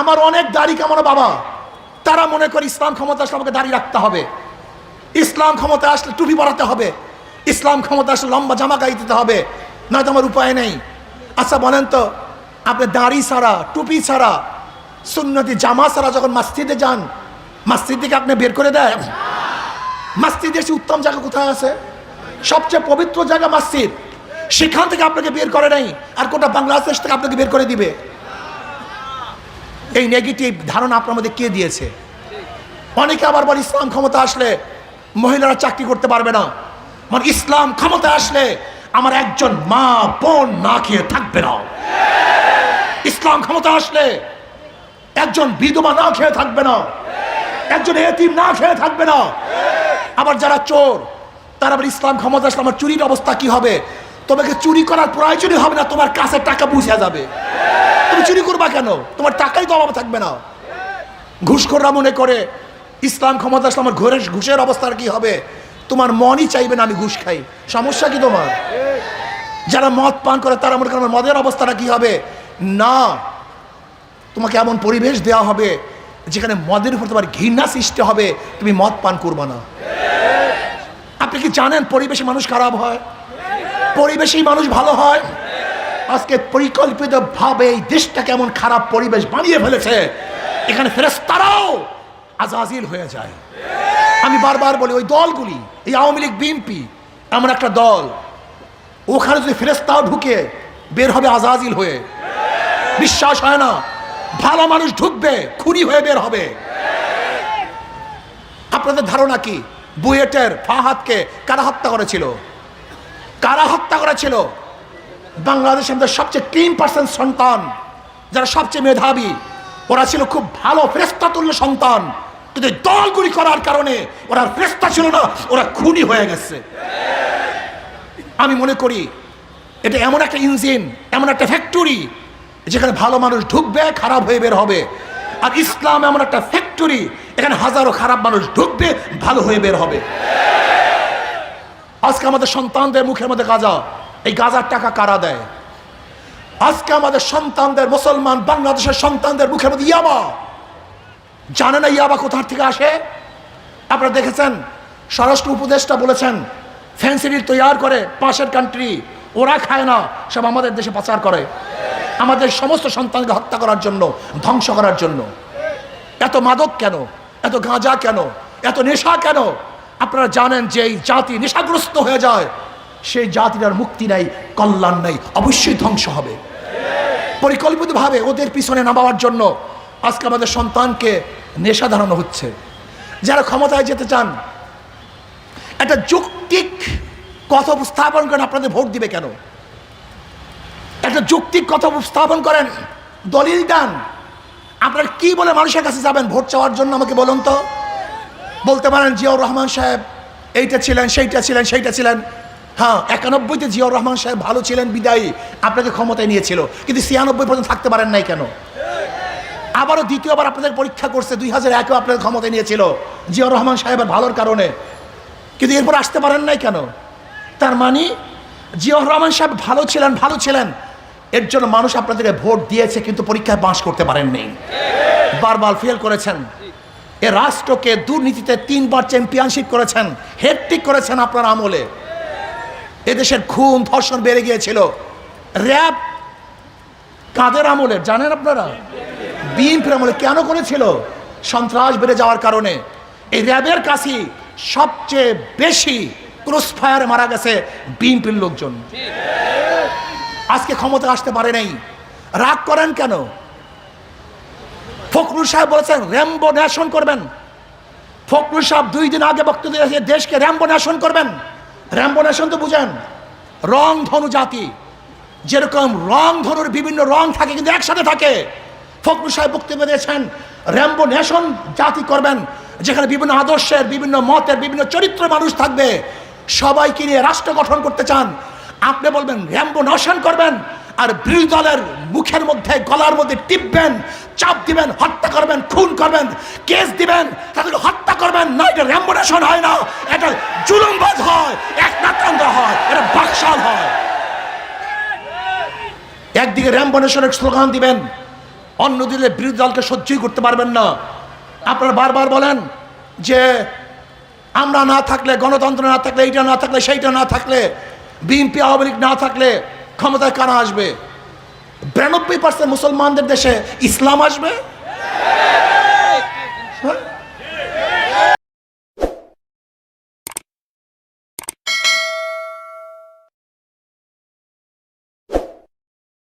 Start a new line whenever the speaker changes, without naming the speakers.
আমার অনেক দাড়ি কামানো বাবা। তারা মনে করে ইসলাম ক্ষমতা আসলে আমাকে দাড়ি রাখতে হবে। ইসলাম ক্ষমতা আসলে টুপি পরাতে হবে। ইসলাম ক্ষমতা আসলে লম্বা জামা গায়ে দিতে হবে। নয়তো আমার উপায় নেই। আচ্ছা বলেন তো, আপনি দাড়ি ছাড়া, টুপি ছাড়া, সুন্নতি জামা ছাড়া যখন মাসজিদে যান, মাসজিদ থেকে আপনি বের করে দেয় মাসজিদ এসে উত্তম জায়গা কোথায় আছে? সবচেয়ে পবিত্র জায়গা মসজিদ। সেখান থেকে আপনাকে বের করে নাই আর কোটা বাংলাদেশ থেকে আপনাকে বের করে দিবে। এই নেগেটিভ ধারণা আপনার মধ্যে কে দিয়েছে? অনেকে আবার বলে ইসলাম ক্ষমতা আসলে মহিলারা চাকরি করতে পারবে না। মানে ইসলাম ক্ষমতা আসলে আমার একজন মা, বোন না খেয়ে থাকবে না। ইসলাম ক্ষমতা আসলে একজন বিধবা না খেয়ে থাকবে না। একজন এতিম না খেয়ে থাকবে না। আবার যারা চোর, তারা আবার ইসলাম ক্ষমতা আসলে আমার চুরির অবস্থা কি হবে? তোমাকে চুরি করার প্রয়োজনই হবে না, তোমার কাছে টাকা বুঝে যাবে। তুমি চুরি করবা কেন? তোমার টাকাই তো অভাব থাকবে না। ঘুষখোররা মনে করে, ইসলাম ক্ষমতা আসলে আমার ঘরের ঘুষের অবস্থার কি হবে? তোমার মনই চাইবে না আমি ঘুষ খাই। সমস্যা কি তোমার? যারা মদ পান করে, তারা মনে করে আমার মদের অবস্থাটা কি হবে? না, তোমাকে এমন পরিবেশ দেওয়া হবে যেখানে মদের উপর তোমার ঘৃণা সৃষ্টি হবে, তুমি মদ পান করবা না। আপনি কি জানেন পরিবেশে মানুষ খারাপ হয়? পরিবেশেই মানুষ ভালো হয়? আজকে পরিকল্পিত ভাবে এই দেশটা কেমন খারাপ পরিবেশ বানিয়ে ফেলেছে। এখানে ফেরেস্তারাও আজাজিল হয়ে যায়। আমি বারবার বলি, ওই দলগুলি, এই আওয়ামী লীগ, বিএনপি, এমন একটা দল, ওখানে যদি ফেরেস্তাও ঢুকে, বের হবে আজাজিল হয়ে। বিশ্বাস হয় না, ভালো মানুষ ঢুকবে, খুনি হয়ে বের হবে। আপনাদের ধারণা কি? বুয়েটের ফাহাদকে কারা হত্যা করেছিল? কারা হত্যা করেছিল? বাংলাদেশের মধ্যে সবচেয়ে তিন পার্সেন্ট সন্তান, যারা সবচেয়ে মেধাবী। ওরা ছিল খুব ভালো ফ্রেস্তাতুল্য সন্তান। কিন্তু দলগুলি করার কারণে ওরা ফ্রেস্তা ছিল না, ওরা খুনি হয়ে গেছে। আমি মনে করি, এটা এমন একটা ইঞ্জিন এমন একটা ফ্যাক্টরি যেখানে ভালো মানুষ ঢুকবে, খারাপ হয়ে বের হবে। আর ইসলাম এমন একটা ফ্যাক্টরি এখানে হাজারো খারাপ মানুষ ঢুকবে, ভালো হয়ে বের হবে। আজকে আমাদের সন্তানদের মুখের মধ্যে গাজা। এই গাজার টাকা কারা দেয়? আজকে আমাদের সন্তানদের, মুসলমান বাংলাদেশের সন্তানদের মুখের মধ্যে ইয়াবা। জানে না ইয়াবা কোথার থেকে আসে? আপনারা দেখেছেন, স্বরাষ্ট্র উপদেষ্টা বলেছেন ফ্যান্সিডিল তৈয়ার করে, পাশের কান্ট্রি ওরা খায় না, সব আমাদের দেশে পাচার করে। আমাদের সমস্ত সন্তানকে হত্যা করার জন্য, ধ্বংস করার জন্য। এত মাদক কেন? এত গাঁজা কেন? এত নেশা কেন? আপনারা জানেন যে এই জাতি নেশাগ্রস্ত হয়ে যায়। সেই জাতিটার মুক্তি নাই, কল্যাণ নাই, অবশ্যই ধ্বংস হবে। পরিকল্পিতভাবে ওদের পিছনে নামাবার জন্য আজকে আমাদের সন্তানকে নেশা ধারণা হচ্ছে। যারা ক্ষমতায় যেতে চান, একটা যৌক্তিক কথা উপস্থাপন করেন, আপনাদের ভোট দিবে কেন? একটা যৌক্তিক কথা উপস্থাপন করেন, দলিল দান। আপনারা কি বলে মানুষের কাছে যাবেন ভোট চাওয়ার জন্য, আমাকে বলুন তো? বলতে পারেন, জিয়াউর রহমান সাহেব, এইটা ছিলেন, সেইটা ছিলেন সেইটা ছিলেন। হ্যাঁ একানব্বইতে জিয়াউর রহমান সাহেব ভালো ছিলেন, বিদায়ী। আপনাকে ক্ষমতায় নিয়েছিল। কিন্তু ছিয়ানব্বই পর্যন্ত থাকতে পারেন নাই কেন? আবারও দ্বিতীয়বার আপনাদের পরীক্ষা করছে, দুই হাজার একেও আপনাদের ক্ষমতায় নিয়েছিল জিয়াউর রহমান সাহেবের ভালোর কারণে। কিন্তু এরপর আসতে পারেন নাই কেন? তার মানে জিয়াউর রহমান সাহেব ভালো ছিলেন ভালো ছিলেন। এর জন্য মানুষ আপনাদেরকে ভোট দিয়েছে, কিন্তু পরীক্ষায় পাশ করতে পারেননি বারবার ফেল করেছেন। এ রাষ্ট্রকে দুর্নীতিতে তিনবার চ্যাম্পিয়নশিপ করেছেন হেডটিক করেছেন আপনার আমলে। এদেশের খুন, ধর্ষণ বেড়ে গিয়েছিল। র্যাব কাদের আমলে, জানেন আপনারা? বিএনপির আমলে কেন করেছিল? সন্ত্রাস বেড়ে যাওয়ার কারণে। এই র্যাবের কাছে সবচেয়ে বেশি ক্রস ফায়ারে মারা গেছে বিএনপির লোকজন। আজকে ক্ষমতা আসতে পারে নাই। রাগ করেন কেন? ফখরুল সাহেব বলেছেন র্যাম্বো ন্যাশন করবেন। ফখরুল সাহেব দুই দিন আগে বক্তব্য দেশকে র্যাম্বো ন্যাশন করবেন। র্যাম্বো ন্যাশন তো বুঝেন। রং ধনু জাতি। যেরকম রং ধনুর বিভিন্ন রং থাকে, কিন্তু একসাথে থাকে। ফখরুল সাহেব বক্তব্য দিয়েছেন র্যাম্বো ন্যাশন জাতি করবেন, যেখানে বিভিন্ন আদর্শের, বিভিন্ন মতের, বিভিন্ন চরিত্র মানুষ থাকবে। সবাইকে নিয়ে রাষ্ট্র গঠন করতে চান। আপনি বলবেন র্যাম্বো ন্যাশন করবেন, আর বিরোধী দলের মুখের মধ্যে, গলার মধ্যে টিপবেন, চাপ দিবেন, হত্যা করবেন, খুন করবেন, কেস দিবেন তাদেরকে হত্যা করবেন না এটা র্যাম্বোনেশন হয় না এটা জুলুমবাজ হয় এক নাকান্ত হয় এটা বাকশাল হয় একদিকে র্যাম্বোনেশনের স্লোগান দিবেন, অন্যদিকে বিরোধী দলকে সহ্যই করতে পারবেন না। আপনারা বারবার বলেন যে আমরা না থাকলে, গণতন্ত্র না থাকলে, এইটা না থাকলে, সেইটা না থাকলে, বিএনপি, আওয়ামী লীগ না থাকলে ক্ষমতায় কারা আসবে? বিরানব্বই পার্সেন্ট মুসলমানদের দেশে ইসলাম আসবে?